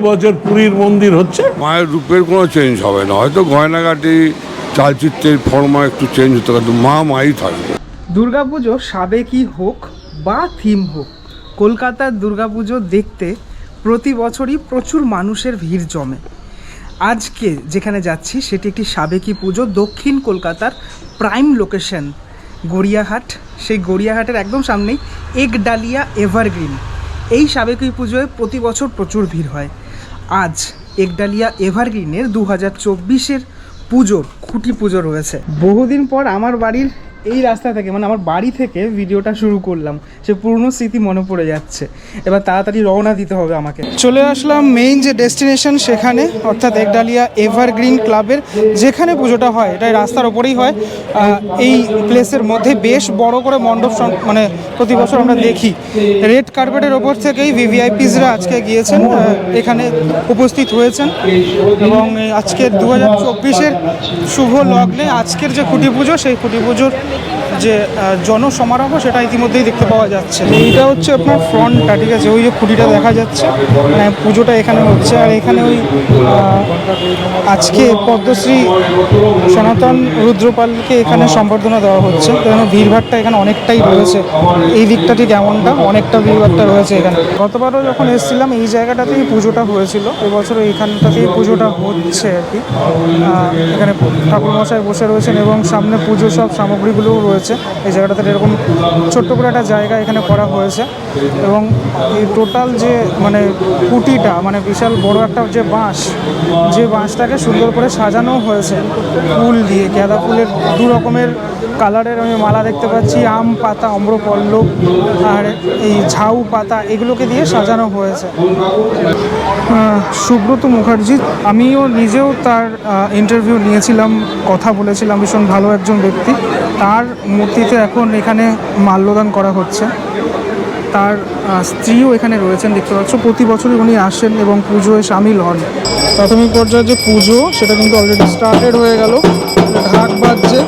এবছর পুরীর মন্দির হচ্ছে? মায়ের রূপের কোনো চেঞ্জ হবে না। হয়তো গয়নাঘাটি চালচিত্রের ফর্মা একটু চেঞ্জ হতে পারে মা মাই থাকবে। দুর্গাপুজো সাবেকি হোক বা থিম হোক কলকাতার দুর্গাপুজো দেখতে প্রতি বছরই প্রচুর মানুষের ভিড় জমে। আজকে যেখানে যাচ্ছি সেটি একটি সাবেকি পুজো দক্ষিণ কলকাতার প্রাইম লোকেশন গড়িয়াহাট। সেই গড়িয়াহাটের একদম সামনেই একডালিয়া এভারগ্রিন এই সাবেকি পুজোয় প্রতি বছর প্রচুর ভিড় হয়। আজ একডালিয়া এভারগ্রিনের দু হাজার চব্বিশের পুজোর খুঁটি পুজো রয়েছে। বহুদিন পর আমার বাড়ির এই রাস্তা থেকে মানে আমার বাড়ি থেকে ভিডিওটা শুরু করলাম। সে পুরনো স্মৃতি মনে পড়ে যাচ্ছে। এবার তাড়াতাড়ি রওনা দিতে হবে আমাকে। চলে আসলাম মেইন যে ডেস্টিনেশন সেখানে, অর্থাৎ একডালিয়া এভারগ্রিন ক্লাবের যেখানে পুজোটা হয়। এটা রাস্তার ওপরেই হয়। এই প্লেসের মধ্যে বেশ বড় করে মণ্ডপ মানে প্রতি বছর আমরা দেখি। রেড কার্পেটের ওপর থেকেই ভিভিআইপিসরা আজকে গিয়েছেন এখানে উপস্থিত হয়েছেন। এবং এই আজকের দু হাজার চব্বিশের শুভ লগ্নে আজকের যে খুঁটি পুজো, সেই খুঁটি পুজোর যে জনসমারোহ সেটা ইতিমধ্যেই দেখতে পাওয়া যাচ্ছে। এইটা হচ্ছে আপনার ফ্রন্টটা, ঠিক আছে? ওই যে খুঁটিটা দেখা যাচ্ছে। পুজোটা এখানে হচ্ছে। আর এখানে ওই আজকে পদ্মশ্রী সনাতন রুদ্রপালকে এখানে সম্বর্ধনা দেওয়া হচ্ছে। কারণ ভিড়ভাড়টা এখানে অনেকটাই রয়েছে। এই দিকটা ঠিক এমনটা, অনেকটা ভিড়ভাড়টা রয়েছে এখানে। গতবারও যখন এসেছিলাম, এই জায়গাটাতেই পুজোটা হয়েছিল। এবছর এইখানটাতেই পুজোটা হচ্ছে আর কি। এখানে ঠাকুরমশাই বসে রয়েছেন এবং সামনে পুজো সব সামগ্রীগুলোও রয়েছে। এই জায়গাটাতে এরকম ছোট্ট করে একটা জায়গা এখানে করা হয়েছে। এবং এই টোটাল যে মানে কুটিটা মানে বিশাল বড় একটা যে বাঁশ, যে বাঁশটাকে সুন্দর করে সাজানো হয়েছে। ফুল দিয়ে, গাঁদা ফুলের দু রকমের কালারের আমি মালা দেখতে পাচ্ছি, আম পাতা অম্রপল্লব আর এই ঝাউ পাতা, এগুলোকে দিয়ে সাজানো হয়েছে। সুব্রত মুখার্জি, আমিও নিজেও তার ইন্টারভিউ নিয়েছিলাম, কথা বলেছিলাম, ভীষণ ভালো একজন ব্যক্তি। তার মূর্তিতে এখন এখানে মাল্যদান করা হচ্ছে। তার স্ত্রীও এখানে রয়েছেন, দেখতে পাচ্ছ, প্রতি বছরই উনি আসেন এবং পুজোয় সামিল হন। প্রাথমিক পর্যায়ে যে পুজো, সেটা কিন্তু অলরেডি স্টার্টেড হয়ে গেল। ঢাক বাজছে।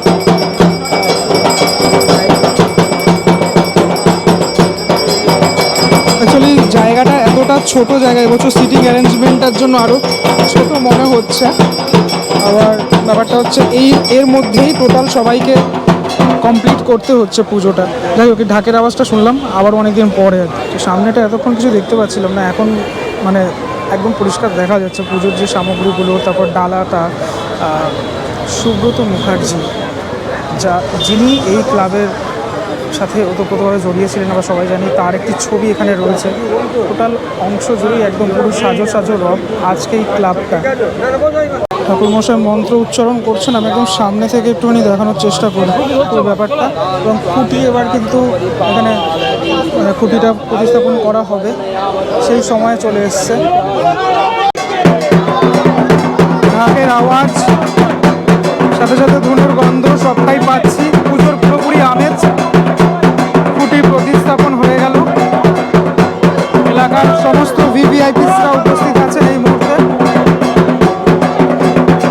অ্যাকচুয়ালি জায়গাটা এতটা ছোট জায়গা এবছর সিটিং অ্যারেঞ্জমেন্টটার জন্য আরও ছোট মনে হচ্ছে। আবার ব্যাপারটা হচ্ছে এই, এর মধ্যেই টোটাল সবাইকে কমপ্লিট করতে হচ্ছে পুজোটা। যাই হোক ঢাকের আওয়াজটা শুনলাম, আবার অনেকদিন পরে তো সামনেটা এতক্ষণ কিছু দেখতে পাচ্ছিলাম না, এখন মানে একদম পরিষ্কার দেখা যাচ্ছে পুজোর যে সামগ্রীগুলো, তারপর ডালাটা সুব্রত মুখার্জি, যা যিনি এই ক্লাবের সাথে ওতপ্রোতভাবে জড়িয়েছিলেন আমরা সবাই জানি। তার একটি ছবি এখানে রয়েছে। টোটাল অংশ জুড়েই একদম পুরো সাজো সাজো রব আজকে এই ক্লাবটা। ঠাকুরমশাই মন্ত্র উচ্চারণ করছেন, আমি একদম সামনে থেকে একটুখানি দেখানোর চেষ্টা করব পুরো ব্যাপারটা। এবং খুঁটি এবার কিন্তু এখানে মানে খুঁটিটা প্রতিস্থাপন করা হবে। সেই সময়ে চলে এসছে। ঢাকের আওয়াজ, সাথে সাথে ধুনুর গন্ধ সবটাই পাচ্ছি। পুজোর পুরোপুরি আমেজ। সমস্ত ভিভিআইপিসরা উপস্থিত আছেন এই মুহূর্তে।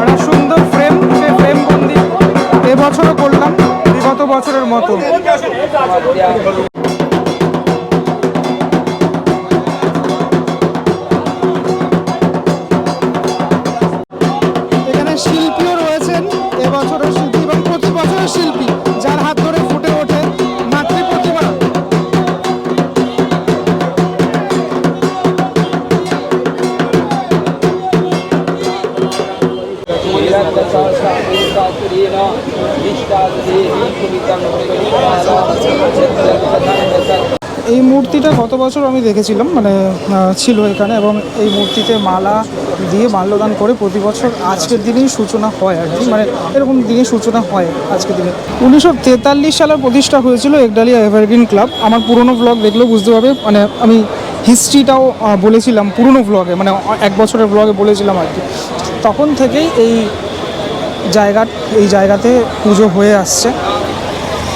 একটা সুন্দর ফ্রেম সেই ফ্রেম বন্দি। এবছরও করলাম, বিগত বছরের মতো। বছর আমি দেখেছিলাম মানে ছিল এখানে এবং এই মূর্তিতে মালা দিয়ে মাল্যদান করে প্রতি বছর আজকের দিনেই সূচনা হয় আর কি। মানে এরকম দিনে সূচনা হয় আজকের দিনে। উনিশশো তেতাল্লিশ সালে প্রতিষ্ঠা হয়েছিল একডালিয়া এভারগ্রিন ক্লাব। আমার পুরনো ব্লগ দেখলেও বুঝতে পারবে মানে আমি হিস্ট্রিটাও বলেছিলাম পুরনো ব্লগে মানে এক বছরের ব্লগে বলেছিলাম আর কি। তখন থেকেই এই জায়গা, এই জায়গাতে পুজো হয়ে আসছে।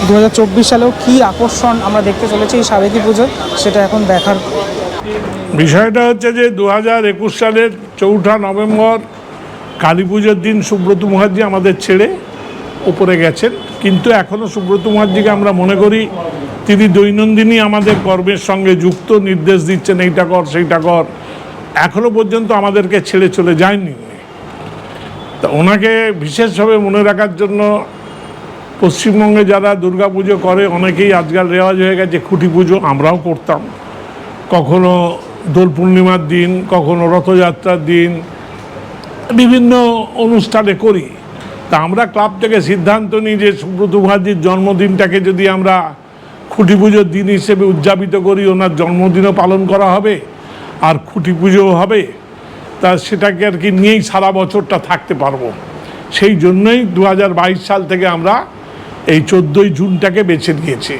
দু হাজার চব্বিশ সালেও কী আকর্ষণ আমরা দেখতে চলেছি এই সাবেকি পুজোয়, সেটা এখন দেখার বিষয়টা হচ্ছে যে দু হাজার একুশ সালের চৌঠা নভেম্বর কালী পুজোর দিন সুব্রত মুখার্জি আমাদের ছেড়ে উপরে গেছেন। কিন্তু এখনও সুব্রত মুখার্জিকে আমরা মনে করি তিনি দৈনন্দিনই আমাদের কর্মের সঙ্গে যুক্ত, নির্দেশ দিচ্ছেন এইটা কর, সেইটা কর। এখনও পর্যন্ত আমাদেরকে ছেড়ে চলে যায়নি। তা ওনাকে বিশেষভাবে মনে রাখার জন্য পশ্চিমবঙ্গে যারা দুর্গাপুজো করে, অনেকেই আজকাল রেওয়াজ হয়ে গেছে, খুঁটি পুজো আমরাও করতাম। কখনো দোল পূর্ণিমার দিন, কখনো রথযাত্রার দিন, বিভিন্ন অনুষ্ঠানে করি। তা আমরা ক্লাব থেকে সিদ্ধান্ত নিই যে সুব্রত মুখার্জির জন্মদিনটাকে যদি আমরা খুঁটি পুজোর দিন হিসেবে উদযাপিত করি, ওনার জন্মদিনও পালন করা হবে, আর খুঁটি পুজোও হবে। তা সেটাকে আর কি নিয়েই সারা বছরটা থাকতে পারব। সেই জন্যই দু হাজার বাইশ সাল থেকে আমরা এই চোদ্দোই জুনটাকে বেছে নিয়েছি।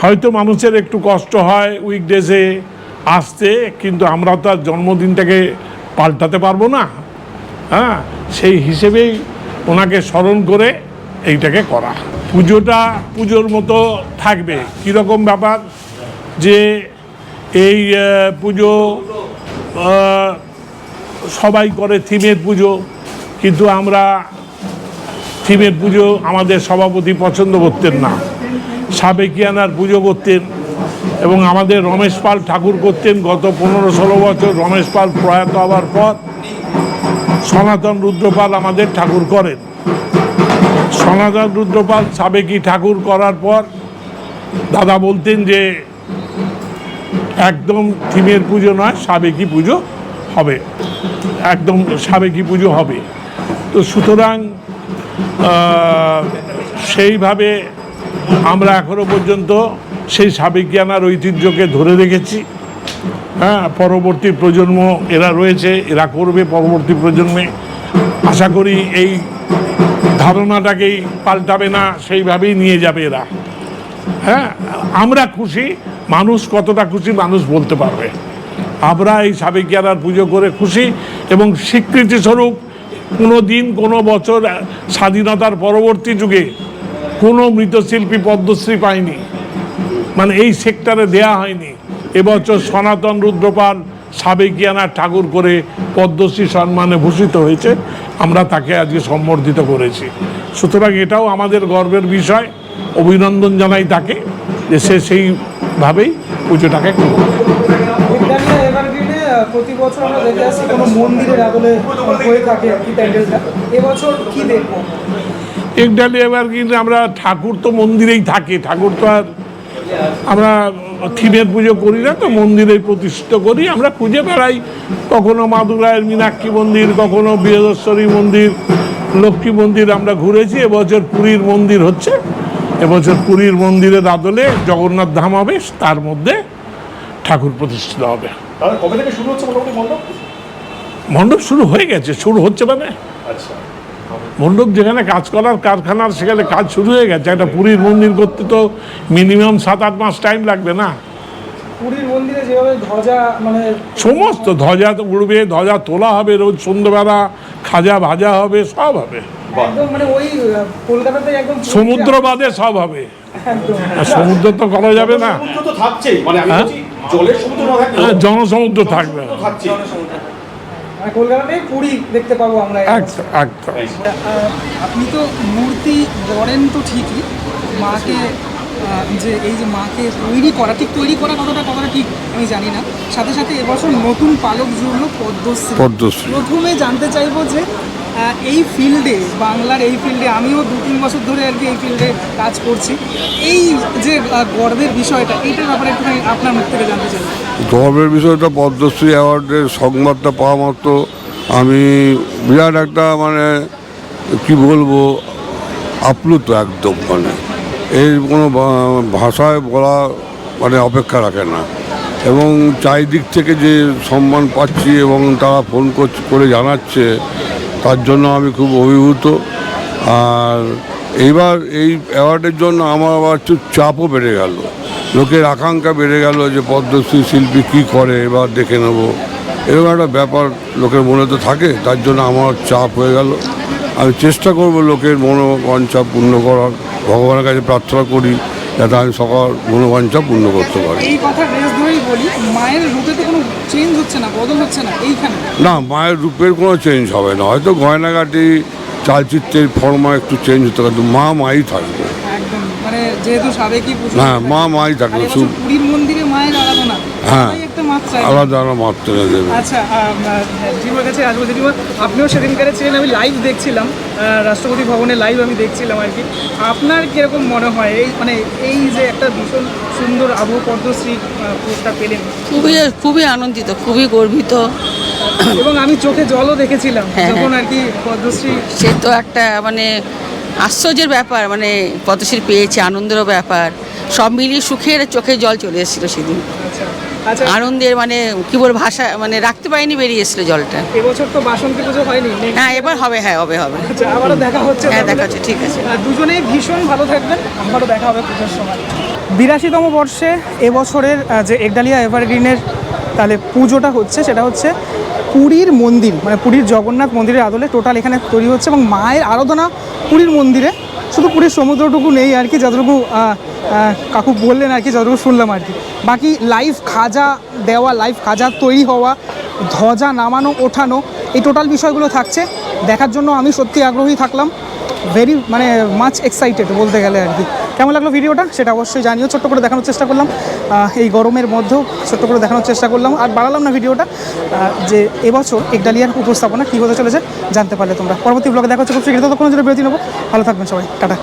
হয়তো মানুষের একটু কষ্ট হয় উইকডেজে আসতে, কিন্তু আমরা তো আর জন্মদিনটাকে পাল্টাতে পারব না। হ্যাঁ সেই হিসেবেই ওনাকে স্মরণ করে এইটাকে করা। পুজোটা পুজোর মতো থাকবে। কীরকম ব্যাপার? যে এই পুজো সবাই করে থিমের পুজো, কিন্তু আমরা থিমের পুজো আমাদের সভাপতি পছন্দ করতেন না। সাবেকিয়ানার পুজো করতেন এবং আমাদের রমেশ পাল ঠাকুর করতেন। গত পনেরো ষোলো বছর রমেশ পাল প্রয়াত হওয়ার পর সনাতন রুদ্রপাল আমাদের ঠাকুর করেন। সনাতন রুদ্রপাল সাবেকি ঠাকুর করার পর দাদা বলতেন যে, একদম থিমের পুজো নয়, সাবেকি পুজো হবে। একদম সাবেকি পুজো হবে। তো সুতরাং সেইভাবে আমরা এখনও পর্যন্ত সেই সাবেকিয়ানার ঐতিহ্যকে ধরে রেখেছি। হ্যাঁ পরবর্তী প্রজন্ম এরা রয়েছে, এরা করবে পরবর্তী প্রজন্মে। আশা করি এই ধারণাটাকেই পাল্টাবে না, সেইভাবেই নিয়ে যাবে এরা। হ্যাঁ আমরা খুশি, মানুষ কতটা খুশি মানুষ বলতে পারবে। আমরা এই সাবেকিয়ারার পুজো করে খুশি এবং স্বীকৃতি স্বরূপ কোনো দিন, কোনো বছর স্বাধীনতার পরবর্তী যুগে কোনো মৃতশিল্পী পদ্মশ্রী পায়নি। মানে এই সেক্টরে দেয়া হয়নি। এবছর সনাতন রুদ্রপাল সাবেকিয়ানা ঠাকুর করে পদ্মশ্রী সম্মানে ভূষিত হয়েছে। আমরা তাকে আজকে সম্বর্ধিত করেছি। সুতরাং এটাও আমাদের গর্বের বিষয়। অভিনন্দন জানাই তাকে যে সে সেইভাবেই পুজোটাকে করবে। প্রতি বছর আমরা দেখে আসছি কোনো মন্দিরের আদলে হয়ে থাকে আর কি প্যান্ডেলটা। এবছর কি দেখব? একডালি এবার কিন্তু আমরা ঠাকুর তো মন্দিরেই থাকে। ঠাকুর তো আর আমরা থিমের পুজো করি না, তো মন্দিরেই প্রতিষ্ঠিত করি। আমরা খুঁজে বেড়াই। কখনো মাদুরায়ের মীনাক্ষী মন্দির, কখনো বৃহদশ্বরী মন্দির, লক্ষ্মী মন্দির আমরা ঘুরেছি। এবছর পুরীর মন্দির হচ্ছে। এবছর পুরীর মন্দিরের আদলে জগন্নাথ ধাম হবে, তার মধ্যে ঠাকুর প্রতিষ্ঠিত হবে। কবে থেকে শুরু হচ্ছে মোটামুটি মণ্ডপ? মণ্ডপ শুরু হয়ে গেছে শুরু হচ্ছে মানে। আচ্ছা। মণ্ডপ যেখানে কাজ করার কারখানার সেখানে কাজ শুরু হয়ে গেছে। একটা পুরীর মন্দির করতে তো মিনিমাম সাত আট মাস টাইম লাগবে না। পুরীর মন্দিরে যেভাবে ধ্বজা মানে সমস্ত ধ্বজা তো উড়বে ধ্বজা তোলা হবে রোজ সন্ধ্যেবেলা খাজা ভাজা হবে সব হবে। মানে সমুদ্র বাদে সব হবে। সমুদ্র তো করা যাবে না। সমুদ্র তো থাকছেই। মানে জলের সমুদ্র না থাকলেও হ্যাঁ, জনসমুদ্র থাকবে। তো থাকছেই মানে কলকাতাতে পুরী দেখতে পাবো আমরা আপনি তো মূর্তি গড়েন তো ঠিকই। মাকে যে এই যে মাকে তৈরি করা ঠিক তৈরি করা কতটা কতটা ঠিক আমি জানি না। সাথে সাথে এবছর নতুন পালক জুড়লো পদ্মশ্রী। পদ্মশ্রী। প্রথমে জানতে চাইব যে এই ফিল্ডে, বাংলার এই ফিল্ডে, আমিও দু তিন বছর ধরে আর কি এই ফিল্ডে কাজ করছি। এই যে গর্বের বিষয়টা, এইটার ব্যাপারে একটুখানি আপনার মুখ থেকে জানতে চাই। গর্বের বিষয়টা পদ্মশ্রী অ্যাওয়ার্ডের সংবাদটা পাওয়া মাত্র। আমি বিরাট একটা মানে কি বলব, আপ্লুত একদম মানে। এর কোনো ভাষায় বলা মানে অপেক্ষা রাখে না। এবং চারিদিক থেকে যে সম্মান পাচ্ছি এবং তারা ফোন করে জানাচ্ছে তার জন্য আমি খুব অভিভূত। আর এইবার এই অ্যাওয়ার্ডের জন্য আমার আবার একটু চাপও বেড়ে গেল। লোকের আকাঙ্ক্ষা বেড়ে গেল যে পদ্মশ্রী শিল্পী কী করে, এবার দেখে নেব। এরকম একটা ব্যাপার লোকের মনে তো থাকে, তার জন্য আমার চাপ হয়ে গেল। আমি চেষ্টা করব লোকের মনোবাঞ্ছা পূর্ণ করার, ভগবানের কাছে প্রার্থনা করি। যাতে আমি সকল মনোবাঞ্ছা পূর্ণ করতে পারি। এই কথা ধরেই বলি মায়ের রূপে তো কোনো চেঞ্জ হচ্ছে না বদল হচ্ছে না এইখানে। না মায়ের রূপের কোনো চেঞ্জ হবে না হয়তো গয়নাঘাটি চালচিত্রের ফর্মা একটু চেঞ্জ হতে পারে মা মাই থাকবে। একদম মানে যেহেতু সাবেকি হ্যাঁ মা মাই থাকবে পুরীর মন্দিরে মায়ের আরাধনা হ্যাঁ। এটাই একটা মাত্রা আলাদা আলাদা মাত্রা দেবে। আচ্ছা জিমার কাছে আসব দিদিমা আপনিও সেদিনকারে ছিলেন আমি লাইভ দেখছিলাম রাষ্ট্রপতি ভবনে লাইভ আমি দেখছিলাম আর কি। আপনার কীরকম মনে হয়? এই মানে এই যে একটা ভীষণ সুন্দর আবহ পদ্মশ্রী পুরস্কার পেলেন। খুবই খুবই আনন্দিত খুবই গর্বিত। এবং আমি চোখে জলও দেখেছিলাম হ্যাঁ, যখন আর কি পদ্মশ্রী সে তো একটা মানে আশ্চর্যের ব্যাপার মানে পদ্মশ্রী পেয়েছে আনন্দেরও ব্যাপার। সব মিলিয়ে সুখের চোখে জল চলে এসেছিল সেদিন। আনন্দের মানে কি বল ভাষা মানে রাখতে পারিনি বেরিয়ে এসেছিল জলটা। এবছর তো বাসন্তী পুজো হয়নি হ্যাঁ এবার হবে হ্যাঁ হবে হবে। আচ্ছা আবারও দেখা হচ্ছে হ্যাঁ। দেখা হচ্ছে, ঠিক আছে। দুজনেই ভীষণ ভালো থাকবেন। আবারও দেখা হবে পুজোর সময়। বিরাশিতম বর্ষে এবছরের যে একডালিয়া এভারগ্রিনের তাহলে পুজোটা হচ্ছে সেটা হচ্ছে পুরীর মন্দির মানে পুরীর জগন্নাথ মন্দিরের আদলে টোটাল এখানে তৈরি হচ্ছে এবং মায়ের আরাধনা পুরীর মন্দিরে শুধু পুরীর সমুদ্রটুকু নেই আর কি, যতটুকু কাকু বললেন আর কি, যতটুকু শুনলাম আর কি। বাকি লাইভ খাজা দেওয়া লাইফ খাজা তৈরি হওয়া, ধ্বজা নামানো, ওঠানো, এই টোটাল বিষয়গুলো থাকছে। দেখার জন্য আমি সত্যি আগ্রহী থাকলাম। ভেরি মানে মাছ এক্সাইটেড বলতে গেলে আর কি। কেমন লাগল ভিডিওটা? সেটা অবশ্যই জানিও। ছোট্ট করে দেখানোর চেষ্টা করলাম। এই গরমের মধ্যেও ছোট্ট করে দেখানোর চেষ্টা করলাম। আর বাড়ালাম না ভিডিওটা যে এবছর একডালিয়ার উপস্থাপনা কী হতে চলেছে জানতে পারলে তোমরা। পরবর্তী ব্লগে দেখা হচ্ছে। খুব শীঘ্রই ততক্ষণ জন্য বিরতি নেব। ভালো থাকবেন সবাই। টাটা।